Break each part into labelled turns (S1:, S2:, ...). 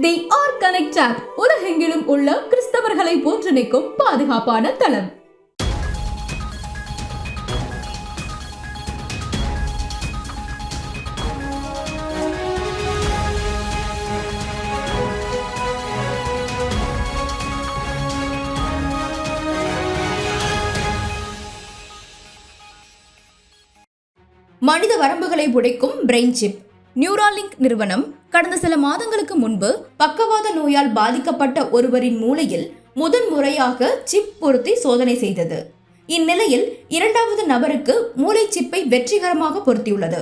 S1: They are connect app உலகெங்கிலும் உள்ள கிறிஸ்தவர்களை ஒன்றிணைக்கும் பாதுகாப்பான தளம். மனித வரம்புகளை உடைக்கும் பிரெயின் சிப் நியூராலிங்க் நிறுவனம் கடந்த சில மாதங்களுக்கு முன்பு பக்கவாத நோயால் பாதிக்கப்பட்ட ஒருவரின் மூளையில் முதன் முறையாக சிப் பொருத்தி சோதனை செய்தது. இந்நிலையில் இரண்டாவது நபருக்கு மூளை சிப்பை வெற்றிகரமாக பொருத்தியுள்ளது.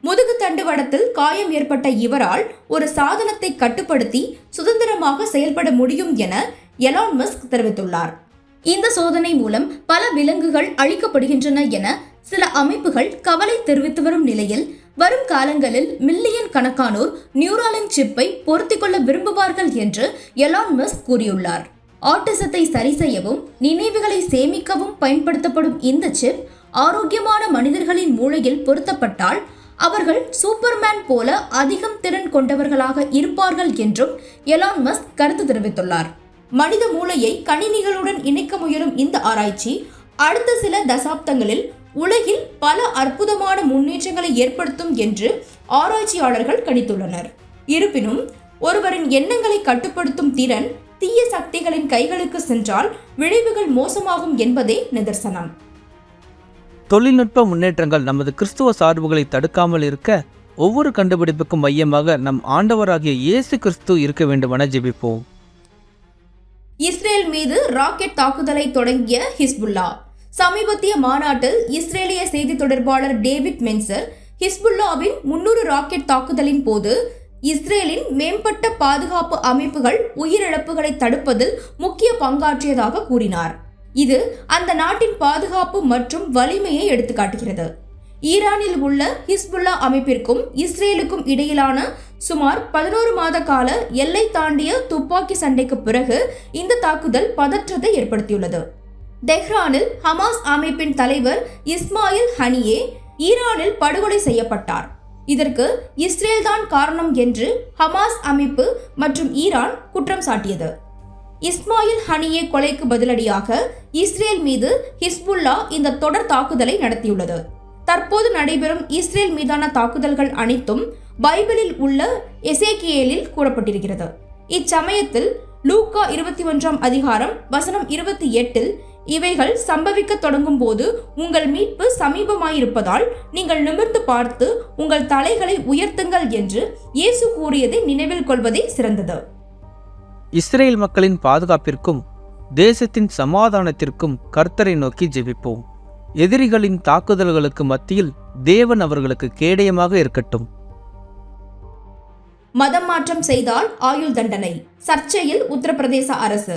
S1: முதுகு தண்டுவடத்தில் காயம் ஏற்பட்ட இவரால் ஒரு சாதனத்தை கட்டுப்படுத்தி சுதந்திரமாக செயல்பட முடியும் என எலான் மஸ்க் தெரிவித்துள்ளார். இந்த சோதனை மூலம் பல விலங்குகள் அழிக்கப்படுகின்றன என சில அமைப்புகள் கவலை தெரிவித்து வரும் நிலையில் வரும் காலங்களில் மில்லியன் கணக்கானோர் நியூராலின் சிப்பை பொருத்திக் கொள்ள விரும்புவார்கள் என்று எலான் மஸ்க் கூறியுள்ளார். ஆட்டிசத்தை சரி செய்யவும் நினைவுகளை சேமிக்கவும் பயன்படுத்தப்படும் இந்த சிப் ஆரோக்கியமான மனிதர்களின் மூளையில் பொருத்தப்பட்டால் அவர்கள் சூப்பர்மேன் போல அதிகம் திறன் கொண்டவர்களாக இருப்பார்கள் என்றும் எலான் மஸ்க் கருத்து தெரிவித்துள்ளார். மனித மூளையை கணினிகளுடன் இணைக்க முயலும் இந்த ஆராய்ச்சி அடுத்த சில தசாப்தங்களில் உலகில் பல அற்புதமான முன்னேற்றங்களை ஏற்படுத்தும் என்று ஆராய்ச்சியாளர்கள் கணித்துள்ளனர். இருப்பினும் ஒருவரின் எண்ணங்களை கட்டுப்படுத்தும் திறன் தீய சக்திகளின் கைகளுக்கு சென்றால் விளைவுகள் மோசமாகும் என்பதே நிதர்சனம்.
S2: தொழில்நுட்ப முன்னேற்றங்கள் நமது கிறிஸ்துவ சார்புகளை தடுக்காமல் இருக்க ஒவ்வொரு கண்டுபிடிப்புக்கும் மையமாக நம் ஆண்டவராகிய இயேசு கிறிஸ்து இருக்க வேண்டுமென ஜெபிப்போம்.
S1: இஸ்ரேல் மீது ராக்கெட் தாக்குதலை தொடங்கிய ஹிஸ்புல்லா. சமீபத்திய மாநாட்டில் இஸ்ரேலிய செய்தி தொடர்பாளர் டேவிட் மென்சர் ஹிஸ்புல்லாவின் முன்னூறு ராக்கெட் தாக்குதலின் போது இஸ்ரேலின் மேம்பட்ட பாதுகாப்பு அமைப்புகள் உயிரிழப்புகளை தடுப்பதில் முக்கிய பங்காற்றியதாக கூறினார். இது அந்த நாட்டின் பாதுகாப்பு மற்றும் வலிமையை எடுத்துக்காட்டுகிறது. ஈரானில் உள்ள ஹிஸ்புல்லா அமைப்பிற்கும் இஸ்ரேலுக்கும் இடையிலான சுமார் பதினோரு மாத கால எல்லை தாண்டிய துப்பாக்கி சண்டைக்கு பிறகு இந்த தாக்குதல் பதற்றத்தை ஏற்படுத்தியுள்ளது. தெஹ்ரானில் ஹமாஸ் அமைப்பின் தலைவர் இஸ்மாயில் ஹனியே ஈரானில் படுகொலை செய்யப்பட்டார். இதற்கு இஸ்ரேல் தான் காரணம் என்று ஹமாஸ் அமைப்பு மற்றும் ஈரான் குற்றம் சாட்டியது. இஸ்மாயில் ஹனியே கொலைக்கு பதிலடியாக இஸ்ரேல் மீது ஹிஸ்புல்லா இந்த தொடர் தாக்குதலை நடத்தியுள்ளது. தற்போது நடைபெறும் இஸ்ரேல் மீதான தாக்குதல்கள் அனைத்தும் பைபிளில் உள்ள எசேக்கியேலில் கூறப்பட்டிருக்கிறது. இச்சமயத்தில் லூக்கா இருபத்தி ஒன்றாம் அதிகாரம் வசனம் இருபத்தி எட்டில் இவைகள் சம்பவிக்க தொடங்கும் போது உங்கள் மீட்பு சமீபமாயிருப்பதால் நீங்கள் நிமிர்ந்து பார்த்து உங்கள் தலைகளை உயர்த்துங்கள் என்று இயேசு கூறியதை நினைவில் கொள்வதே சிறந்தது.
S2: இஸ்ரேல் மக்களின் பாதுகாப்பிற்கும் தேசத்தின் சமாதானத்திற்கும் கர்த்தரை நோக்கி ஜெபிப்போம். எதிரிகளின் தாக்குதல்களுக்கு மத்தியில் தேவன் அவர்களுக்கு கேடயமாக இருக்கட்டும்.
S1: மதம் மாற்றம் செய்தால் ஆயுள் தண்டனை. சர்ச்சையில் உத்தரப்பிரதேச அரசு.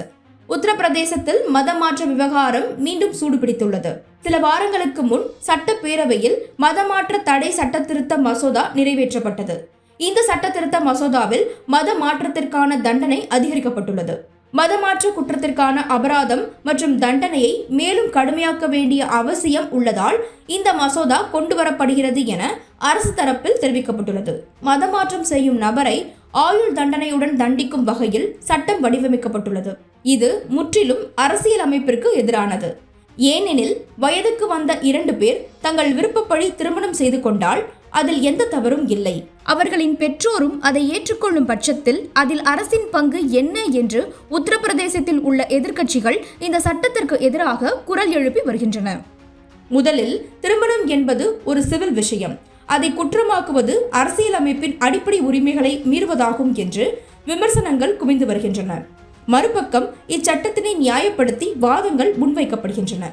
S1: உத்தரப்பிரதேசத்தில் மதமாற்ற மாற்ற விவகாரம் மீண்டும் சூடுபிடித்துள்ளது. சில வாரங்களுக்கு முன் சட்டப்பேரவையில் மதமாற்ற தடை சட்ட திருத்த மசோதா நிறைவேற்றப்பட்டது. இந்த சட்ட திருத்த மசோதாவில் மத மாற்றத்திற்கான தண்டனை அதிகரிக்கப்பட்டுள்ளது. மதமாற்ற குற்றத்திற்கான அபராதம் மற்றும் தண்டனையை மேலும் கடுமையாக்க வேண்டிய அவசியம் உள்ளதால் இந்த மசோதா கொண்டு வரப்படுகிறது என அரசு தரப்பில் தெரிவிக்கப்பட்டுள்ளது. மதமாற்றம் செய்யும் நபரை ஆயுள் தண்டனையுடன் தண்டிக்கும் வகையில் சட்டம் வடிவமைக்கப்பட்டுள்ளது. இது முற்றிலும் அரசியல் அமைப்பிற்கு எதிரானது. ஏனெனில் வயதுக்கு வந்த இரண்டு பேர் தங்கள் விருப்பப்படி திருமணம் செய்து கொண்டால் அதில் எந்த தவறும் இல்லை. அவர்களின் பெற்றோரும் அதை ஏற்றுக்கொள்ளும் பட்சத்தில் அதில் அரசின் பங்கு என்ன என்று உத்தரப்பிரதேசத்தில் உள்ள எதிர்க்கட்சிகள் இந்த சட்டத்திற்கு எதிராக குரல் எழுப்பி வருகின்றன. முதலில் திருமணம் என்பது ஒரு சிவில் விஷயம். அதை குற்றமாக்குவது அரசியலமைப்பின் அடிப்படை உரிமைகளை மீறுவதாகும் என்று விமர்சனங்கள் குவிந்து வருகின்றன. மறுபக்கம் இச்சட்டத்தினை நியாயப்படுத்தி வாதங்கள் முன்வைக்கப்படுகின்றன.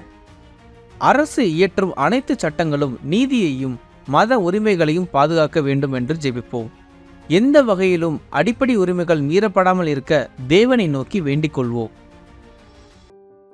S2: அரசு இயற்றும் அனைத்து சட்டங்களும் நீதியையும் மத உரிமைகளையும் பாதுகாக்க வேண்டும் என்று ஜெபிப்போம். எந்த வகையிலும் அடிப்படை உரிமைகள் மீறப்படாமல் இருக்க தேவனை நோக்கி வேண்டிக் கொள்வோம்.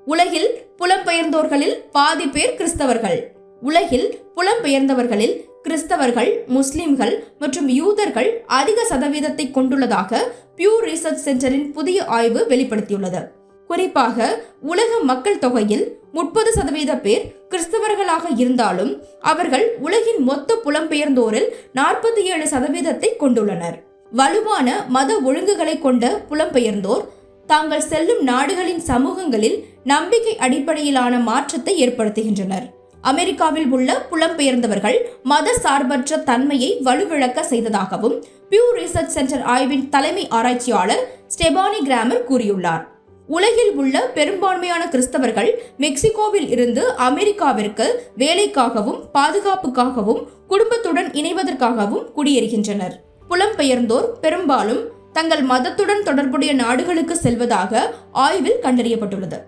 S1: உலகில் புலம்பெயர்ந்தோர்களில் பாதி பேர் கிறிஸ்தவர்கள். உலகில் புலம்பெயர்ந்தவர்களில் கிறிஸ்தவர்கள் முஸ்லிம்கள் மற்றும் யூதர்கள் அதிக சதவீதத்தை கொண்டுள்ளதாக பியூ ரிசர்ச் சென்டரின் புதிய ஆய்வு வெளிப்படுத்தியுள்ளது. குறிப்பாக உலக மக்கள் தொகையில் முப்பது சதவீத பேர் கிறிஸ்தவர்களாக இருந்தாலும் அவர்கள் உலகின் மொத்த புலம்பெயர்ந்தோரில் நாற்பத்தி ஏழு சதவீதத்தை கொண்டுள்ளனர். வலுவான மத ஒழுங்குகளை கொண்ட புலம்பெயர்ந்தோர் தாங்கள் செல்லும் நாடுகளின் சமூகங்களில் நம்பிக்கை அடிப்படையிலான மாற்றத்தை ஏற்படுத்துகின்றனர். அமெரிக்காவில் உள்ள புலம்பெயர்ந்தவர்கள் மத சார்பற்ற தன்மையை வலுவிழக்க செய்ததாகவும் பியூ ரிசர்ச் சென்டர் ஆய்வின் தலைமை ஆராய்ச்சியாளர் ஸ்டெபானி கிராமர் கூறியுள்ளார். உலகில் உள்ள பெரும்பான்மையான கிறிஸ்தவர்கள் மெக்சிகோவில் இருந்து அமெரிக்காவிற்கு வேலைக்காகவும் பாதுகாப்புக்காகவும் குடும்பத்துடன் இணைவதற்காகவும் குடியேறுகின்றனர். புலம்பெயர்ந்தோர் பெரும்பாலும் தங்கள் மதத்துடன் தொடர்புடைய நாடுகளுக்கு செல்வதாக ஆய்வில் கண்டறியப்பட்டுள்ளது.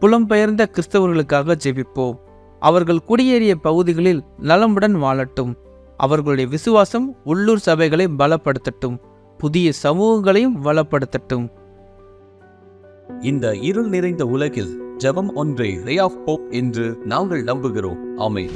S2: புலம்பெயர்ந்த கிறிஸ்தவர்களுக்காக ஜெபிப்போம். அவர்கள் குடியேறிய பகுதிகளில் நலமுடன் வாழட்டும். அவர்களுடைய விசுவாசம் உள்ளூர் சபைகளை பலப்படுத்தட்டும். புதிய சமூகங்களையும் வளப்படுத்தட்டும்.
S3: இந்த இருள் நிறைந்த உலகில் ஜெபம் ஒன்றே ரே ஆஃப் போப் என்று நாங்கள் நம்புகிறோம். ஆமென்.